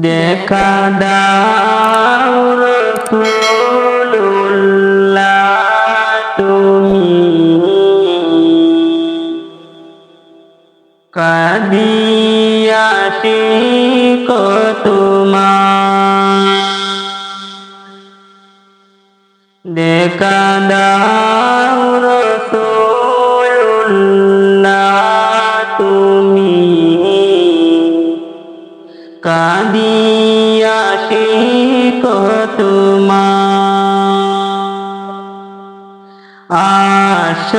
দেখা দাও রসুল্লাহ তুমি কাদিয়াসি তোমার দেখা দাও কাদিয়াসি তোমার আশ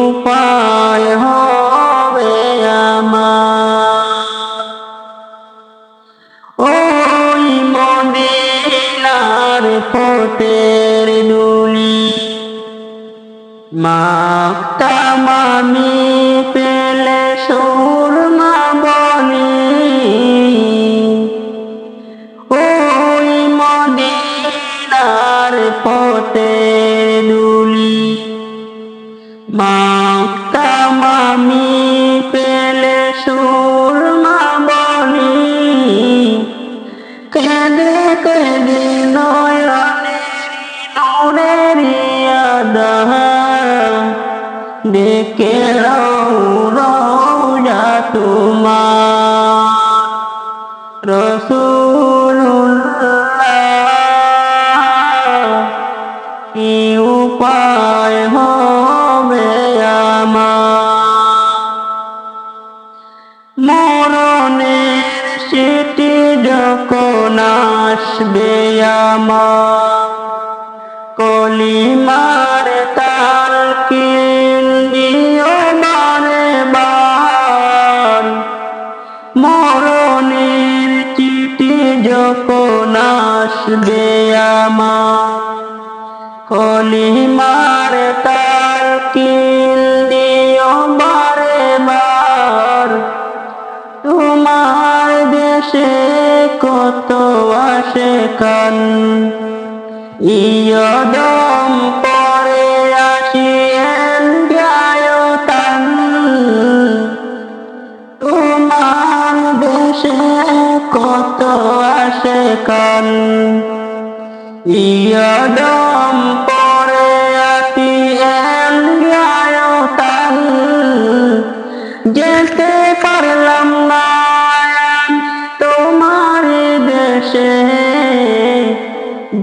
উপায় হবে আমার। ওই মদিনার ফোটের দুলি মাক্তামামি পেলে সুরমা বনি। ওই মদিনার পথের মাক্তামামি পেলে সুরমা বনি। কেঁদে কেঁদে নয়নের নূরের আদা দেখে রৌরা তোমার। রসুল্লাহ কি উপায় হবে যখন আসবে আমার কলিমার তাল কিন দিও বারে বার মরণের চিঠি যখন আসবে আমার কলিমার তাল কিন দিও বারে তোমার দেশে কান। ইয়দম পরে আসিয়েন গায়তান তোমার দেশে কত আসে কান। ইয়দম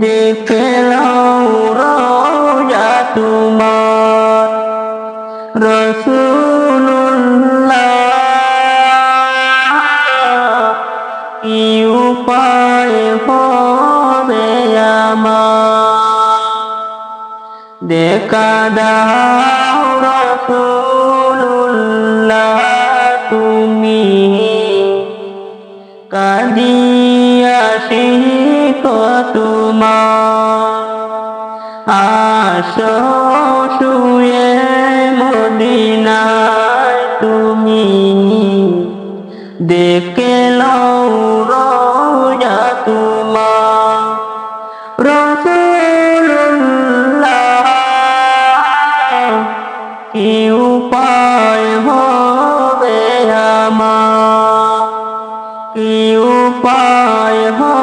দেখে রোজা তোমার রসুল্লাহ কি উপায় হবে আমার। দেখা রসুল্লাহ তুমি। কাদিয়াসি তোমার আস শুয়ে মদিনায় তুমি দেখে লও রোজা তোমার। রসুল্লাহ কি উপায় হবে আমার? কি উপায় হবে